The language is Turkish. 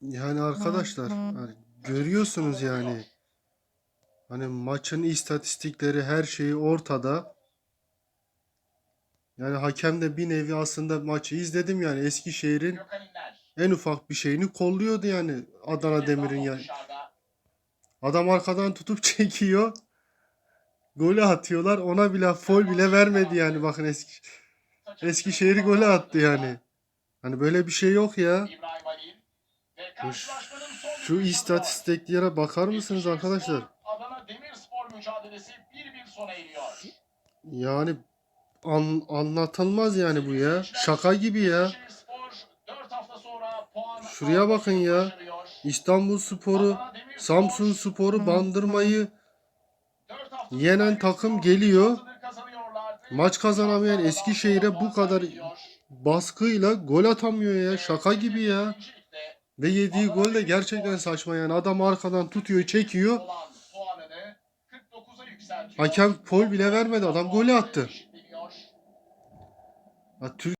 Yani arkadaşlar hani görüyorsunuz yani. Hani maçın istatistikleri her şeyi ortada. Yani hakem de bir nevi aslında maçı izledim yani Eskişehir'in en ufak bir şeyini kolluyordu yani Adana Demir'in yani. Adam arkadan tutup çekiyor. Golü atıyorlar. Ona bile fol bile vermedi yani bakın eski Eskişehir golü attı yani. Hani böyle bir şey yok ya. Şu, istatistiklere bakar mısınız arkadaşlar? Adana Demirspor mücadelesi 1-1 sona eriyor. Yani an, anlatılmaz yani bu ya. Şaka gibi ya. Şuraya bakın ya. İstanbul Sporu, Samsun Sporu, Bandırma'yı yenen takım geliyor. Maç kazanamayan Eskişehir'e bu kadar baskıyla gol atamıyor ya. Şaka gibi ya. Ve yediği gol de gerçekten saçma yani. Adam arkadan tutuyor, çekiyor. olan puanını 49'a yükseltiyor. Hakem foul bile vermedi. Adam golü attı. Ya Türk